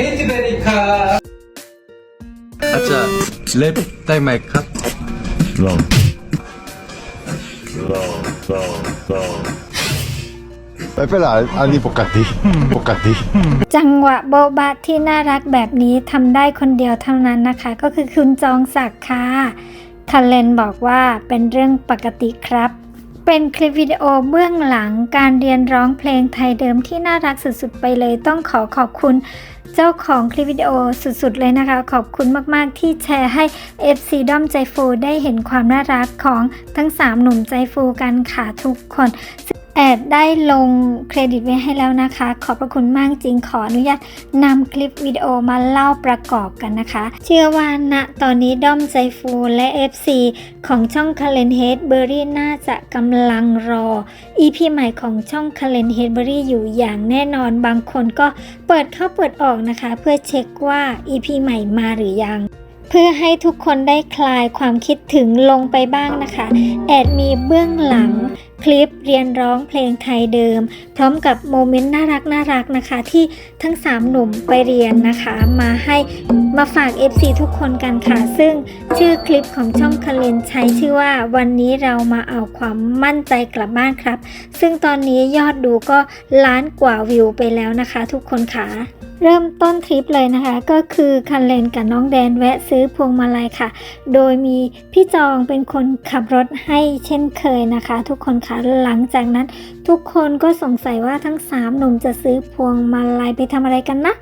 เฮจิเบริค่ะอาจจะเล็บได้ไหมครับลองลองลองลองไม่เป็นไรอันนี้ปกติปกติ จังหวะโบบะที่น่ารักแบบนี้ทำได้คนเดียวเท่านั้นนะคะ ก็คือคุณจองศักดิ์ค่ะคันเลนบอกว่าเป็นเรื่องปกติครับ เป็นคลิปวิดีโอเบื้องหลังการเรียนร้องเพลงไทยเดิมที่น่ารักสุดๆ ไปเลยต้องขอขอบคุณเจ้าของคลิปวิดีโอสุดๆ เลยนะคะ ขอบคุณมากๆที่แชร์ให้ FC ด้อมใจฟูได้เห็นความน่ารักของทั้ง 3 หนุ่มใจฟูกันค่ะทุกคน แอดได้ลงเครดิตไว้ให้แล้วนะคะ ขอบพระคุณมากจริงขออนุญาตนำคลิปวิดีโอมาเล่าประกอบกันนะคะ เชื่อว่าณตอนนี้ด้อมใจฟูและ FC ของช่อง c a l e n h e a d b e r r y น่าจะกำลังรอ EP ใหม่ของช่อง c a l e n h e a d b e r r y อยู่อย่างแน่นอนบางคนก็เปิดเข้าเปิดออกนะคะ เพื่อเช็คว่า EP ใหม่มาหรือยังเพื่อให้ทุกคนได้คลายความคิดถึงลงไปบ้างนะคะ แอดมีเบื้องหลัง คลิปเรียนร้องเพลงไทยเดิม พร้อมกับโมเมนต์น่ารักน่ารักนะคะ ที่ทั้ง 3 หนุ่มไปเรียนนะคะ มาให้มาฝาก FC ทุกคนกันค่ะ ซึ่งชื่อคลิปของช่องคาเลนใช้ชื่อว่าวันนี้เรามาเอาความมั่นใจกลับบ้านครับ ซึ่งตอนนี้ยอดดูก็ล้านกว่าวิวไปแล้วนะคะ ทุกคนค่ะ เริ่มต้นทริปเลยนะคะ ก็คือคันเลนกับน้องแดนแวะซื้อพวงมาลัยค่ะ โดยมีพี่จองเป็นคนขับรถให้เช่นเคยนะคะ ทุกคนค่ะหลังจากนั้น ทุกคนก็สงสัยว่าทั้งสามหนุ่มจะซื้อพวงมาลัยไปทำอะไรกันนะ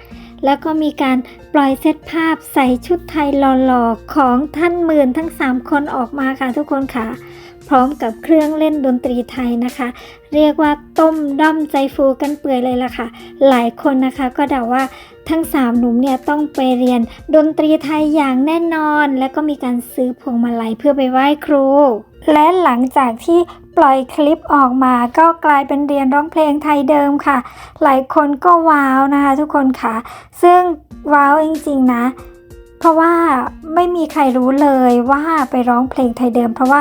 แล้วก็มีการปล่อยเซตภาพใส่ชุดไทยหล่อๆของท่านหมื่นทั้ง 3 คนออกมาค่ะทุกคนค่ะ พร้อมกับเครื่องเล่นดนตรีไทยนะคะ เรียกว่าต้มด้อมใจฟูกันเปื่อยเลยล่ะค่ะ หลายคนนะคะก็เดาว่าทั้ง 3 หนุ่มเนี่ยต้องไปเรียนดนตรีไทยอย่างแน่นอน แล้วก็มีการซื้อพวงมาลัยเพื่อไปไหว้ครู และหลังจากที่ปล่อยคลิปออกมาก็กลายเป็นเรียนร้องเพลงไทยเดิมค่ะ หลายคนก็ว้าวนะคะทุกคนค่ะ ซึ่งว้าวจริงๆนะเพราะว่าไม่มีใครรู้เลยว่าไปร้องเพลงไทยเดิม เพราะว่า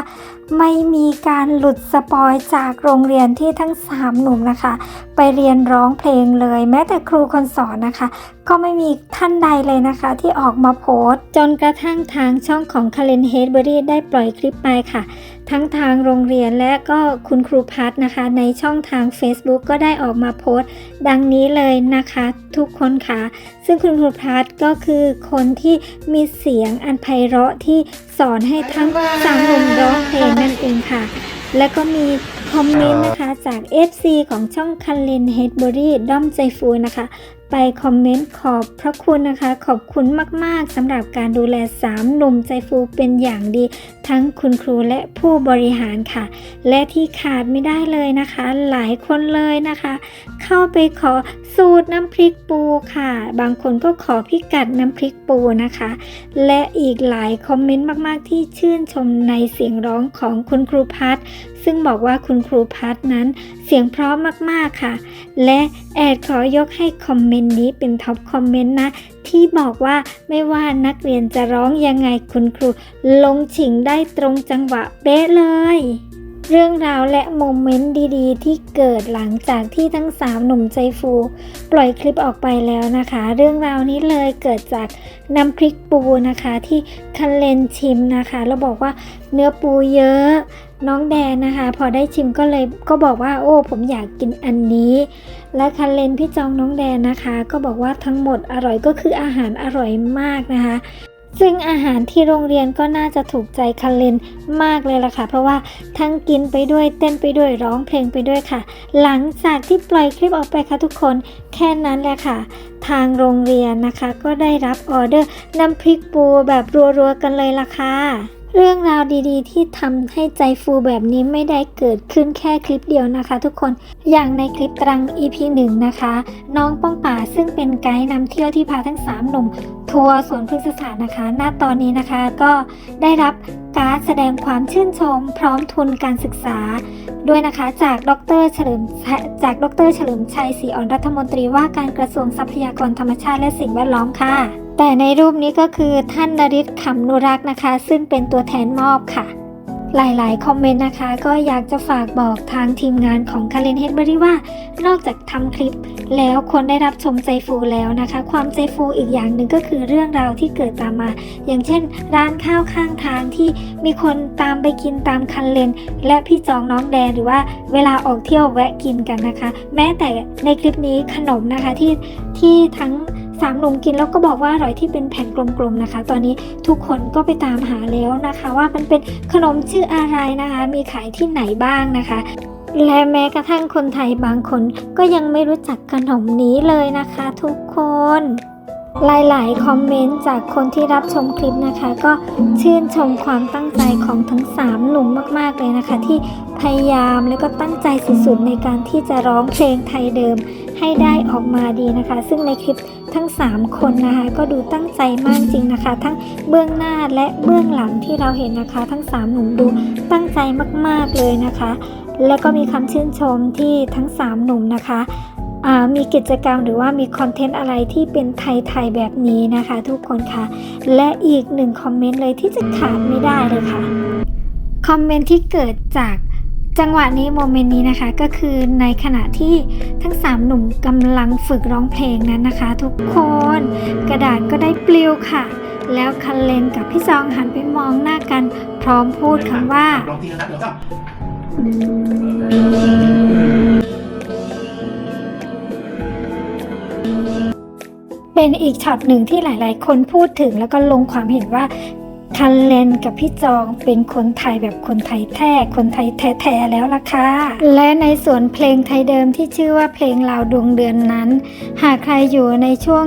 ไม่มีการหลุดสปอยจากโรงเรียนที่ทั้งสามหนุ่มนะคะ ไปเรียนร้องเพลงเลย แม้แต่ครูคนสอนนะคะ ก็ไม่มีท่านใดเลยนะคะ ที่ออกมาโพสต์ จนกระทั่งทางช่องของคาเลนเฮดเบอรี่ได้ปล่อยคลิปไปค่ะ ทั้งทางโรงเรียนและก็คุณครูพัฒนะคะ ในช่องทาง Facebook ก็ได้ออกมาโพสต์ ดังนี้เลยนะคะ ทุกคนค่ะ ซึ่งคุณครูพัฒก็คือคนที่มีเสียงอันไพเราะที่ สอนให้ทั้งสามหนุ่มร้องเพลงนั่นเองค่ะ และก็มีคอมเมนต์นะคะจาก FC ของช่องคันเลนเฮดเบอรี่ด้อมใจฟูนะคะ ไปคอมเมนต์ขอบพระคุณนะคะ ขอบคุณมากๆสำหรับการดูแล3หนุ่มใจฟูเป็นอย่างดี ทั้งคุณครูและผู้บริหารค่ะ และที่ขาดไม่ได้เลยนะคะ หลายคนเลยนะคะ เข้าไปขอสูตรน้ำพริกปูค่ะ บางคนก็ขอพิกัดน้ำพริกปูนะคะ และอีกหลายคอมเมนต์มากๆ ที่ชื่นชมในเสียงร้องของคุณครูพัฒซึ่งบอกว่าคุณครูพัฒนั้นเสียงเพราะมากๆค่ะ และแอดขอยกให้คอมเมนนต์นี้เป็นท็อปคอมเมนต์นะ ที่บอกว่าไม่ว่านักเรียนจะร้องยังไงคุณครู ลงฉิงได้ตรงจังหวะเป๊ะเลย เรื่องราวและโมเมนต์ดี ๆ ที่เกิดหลังจากที่ทั้งสามหนุ่มใจฟู ปล่อยคลิปออกไปแล้วนะคะ เรื่องราวนี้เลยเกิดจากน้ำพริกปูนะคะ ที่คันเลนชิมนะคะ แล้วบอกว่าเนื้อปูเยอะ น้องแดนนะคะ พอได้ชิมก็เลยก็บอกว่าโอ้ผมอยากกินอันนี้ และคันเลนพี่จองน้องแดนนะคะ ก็บอกว่าทั้งหมดอร่อยก็คืออาหารอร่อยมากนะคะซึ่งอาหารที่โรงเรียนก็น่าจะถูกใจคันเลนมากเลยล่ะค่ะ เพราะว่าทั้งกินไปด้วยเต้นไปด้วยร้องเพลงไปด้วยค่ะ หลังจากที่ปล่อยคลิปออกไปค่ะทุกคนแค่นั้นแหละค่ะ ทางโรงเรียนนะคะ ก็ได้รับออเดอร์น้ำพริกปูแบบรัวๆกันเลยล่ะค่ะ เรื่องราวดีๆ ที่ทำให้ใจฟูแบบนี้ไม่ได้เกิดขึ้นแค่คลิปเดียวนะคะ ทุกคนอย่างในคลิปตรัง EP 1นะคะ น้องป้องป่าซึ่งเป็นไกด์นำเที่ยวที่พาทั้ง 3 หนุ่ม ทัวร์สวนพฤกษศาสตร์นะคะ ณตอนนี้นะคะก็ได้รับการแสดงความชื่นชม พร้อมทุนการศึกษา ด้วยนะคะจากดรเฉลิมจากดรเฉลิมชัยศรีอ่อนรัฐมนตรีว่าการกระทรวงทรัพยากรธรรมชาติและสิ่งแวดล้อมค่ะ แต่ในรูปนี้ก็คือท่านนริศขำนุรักษ์นะคะ ซึ่งเป็นตัวแทนมอบค่ะ หลายๆ คอมเมนต์นะคะ ก็อยากจะฝากบอกทางทีมงานของคารินเฮดเบอรี่ว่า นอกจากทำคลิป แล้วคนได้รับชมใจฟูแล้วนะคะ ความใจฟูอีกอย่างหนึ่งก็คือเรื่องราวที่เกิดตามมา อย่างเช่น ร้านข้าวข้างทางที่มีคนตามไปกินตามคันเลน และพี่จองน้องแดนหรือว่าเวลาออกเที่ยวแวะกินกันนะคะ แม้แต่ในคลิปนี้ขนมนะคะที่ที่ทั้ง สามหนุ่มกินแล้วก็บอกว่าอร่อยที่เป็นแผ่นกลมๆนะคะ ตอนนี้ทุกคนก็ไปตามหาแล้วนะคะ ว่ามันเป็นขนมชื่ออะไรนะคะ มีขายที่ไหนบ้างนะคะและแม้กระทั่งคนไทยบางคนก็ยังไม่รู้จักขนมนี้เลยนะคะทุกคน หลาย ๆ คอมเมนต์จากคนที่รับชมคลิปนะคะ ก็ชื่นชมความตั้งใจของทั้ง 3 หนุ่มมาก ๆ เลยนะคะ ที่พยายามแล้วก็ตั้งใจสุด ๆ ในการที่จะร้องเพลงไทยเดิมให้ได้ออกมาดีนะคะ ซึ่งในคลิป ทั้ง 3 คนนะคะก็ดูตั้งใจมากจริงนะคะ ทั้งเบื้องหน้าและเบื้องหลังที่เราเห็นนะคะ ทั้ง 3 หนุ่มดูตั้งใจมาก ๆเลยนะคะ แล้วก็มีคำชื่นชมที่ทั้ง 3 หนุ่มนะคะมีกิจกรรมหรือว่ามีคอนเทนต์อะไรที่เป็นไทยๆแบบนี้นะคะ ทุกคนค่ะ และอีกหนึ่งคอมเมนต์เลยที่จะขาดไม่ได้เลยค่ะคอมเมนต์ที่เกิดจาก จังหวะนี้โมเมนต์นี้นะคะก็คือในขณะที่ทั้ง 3 หนุ่มกำลังฝึกร้องเพลงนั้นนะคะ ทุกคนกระดาษก็ได้ปลิวค่ะ แล้วคันเลนกับพี่ซองหันไปมองหน้ากัน พร้อมพูดคำว่า ลองทีนะครับแล้วก็เป็นอีกช็อตหนึ่งที่หลาย ๆ คนพูดถึงแล้วก็ลงความเห็นว่า คันเลนกับพี่จองเป็นคนไทยแบบคนไทยแท้ คนไทยแท้ๆแล้วล่ะค่ะ และในส่วนเพลงไทยเดิมที่ชื่อว่าเพลงลาวดวงเดือนนั้น หากใครอยู่ในช่วง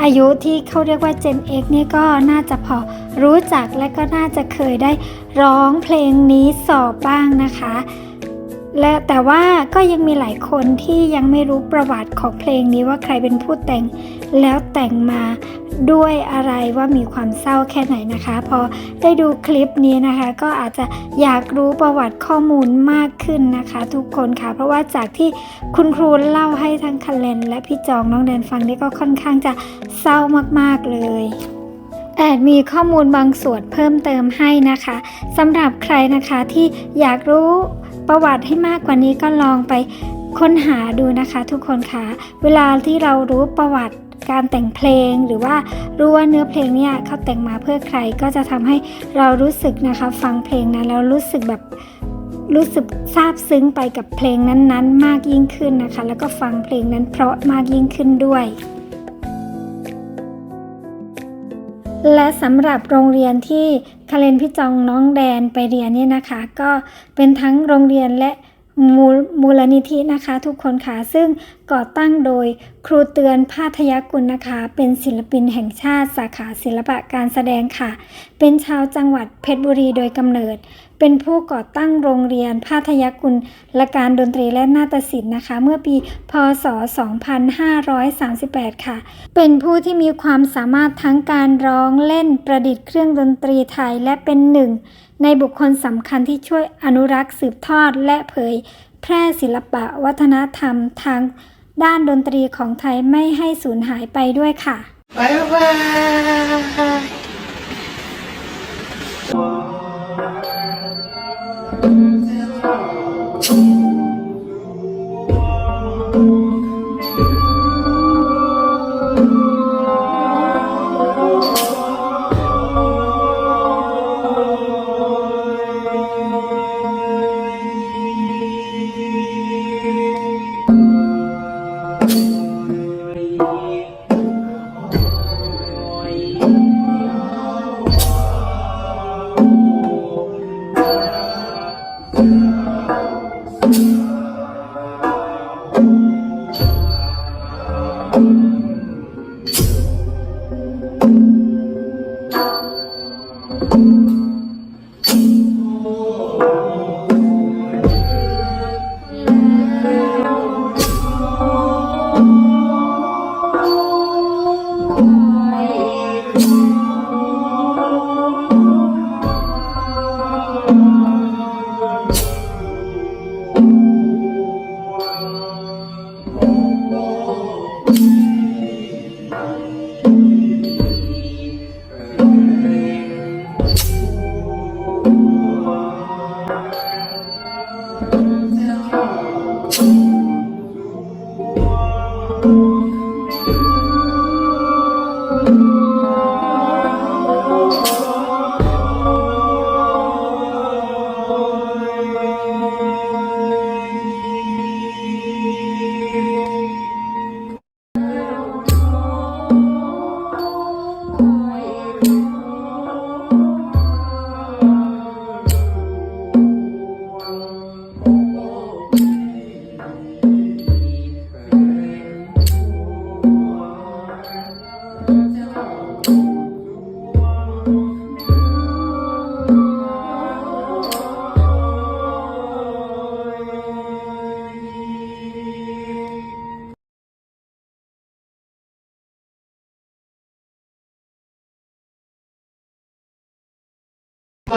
อายุที่เขาเรียกว่า Gen X เนี่ยก็น่าจะพอรู้จักและก็น่าจะเคยได้ร้องเพลงนี้สอบบ้างนะคะ และแต่ว่าก็ยังมีหลายคนที่ยังไม่รู้ประวัติของเพลงนี้ว่าใครเป็นผู้แต่ง แล้วแต่งมาด้วยอะไรว่ามีความเศร้าแค่ไหนนะคะ พอได้ดูคลิปนี้นะคะ ก็อาจจะอยากรู้ประวัติข้อมูลมากขึ้นนะคะ ทุกคนค่ะ เพราะว่าจากที่คุณครูเล่าให้ทั้งคันเลนและพี่จองน้องแดนฟังนี่ก็ค่อนข้างจะเศร้ามากๆเลยแอดมีข้อมูลบางส่วนเพิ่มเติมให้นะคะสำหรับใครนะคะที่อยากรู้ ประวัติให้มากกว่านี้ก็ลองไปค้นหาดูนะคะทุกคนค่ะเวลาที่เรารู้ประวัติการแต่งเพลงหรือว่ารู้ว่าเนื้อเพลงเนี่ยเขาแต่งมาเพื่อใครก็จะทำให้เรารู้สึกนะคะ ฟังเพลงนั้นแล้วรู้สึกแบบรู้สึกซาบซึ้งไปกับเพลงนั้นๆ มากยิ่งขึ้นนะคะ แล้วก็ฟังเพลงนั้นเพราะมากยิ่งขึ้นด้วย และสำหรับโรงเรียนที่ คาเรนพี่จองน้องแดนไปเรียนเนี่ยนะคะ ก็เป็นทั้งโรงเรียนและมูมูลนิธินะคะ ทุกคนค่ะ ซึ่งก่อตั้งโดยครูเตือนพาทยกุลนะคะ เป็นศิลปินแห่งชาติสาขาศิลปะการแสดงค่ะ เป็นชาวจังหวัดเพชรบุรีโดยกำเนิด เป็นผู้ก่อตั้งโรงเรียนพาทยกุลละการดนตรีและนาฏศิลป์นะคะ เมื่อปี พศ 2538 ค่ะ เป็นผู้ที่มีความสามารถทั้งการร้องเล่นประดิษฐ์เครื่องดนตรีไทยและเป็นหนึ่ง ในบุคคลสำคัญที่ช่วยอนุรักษ์สืบทอดและเผย แพร่ศิลปะวัฒนธรรมทางด้านดนตรีของไทยไม่ให้สูญหายไปด้วยค่ะบ๊ายบาย Thank you. Música เ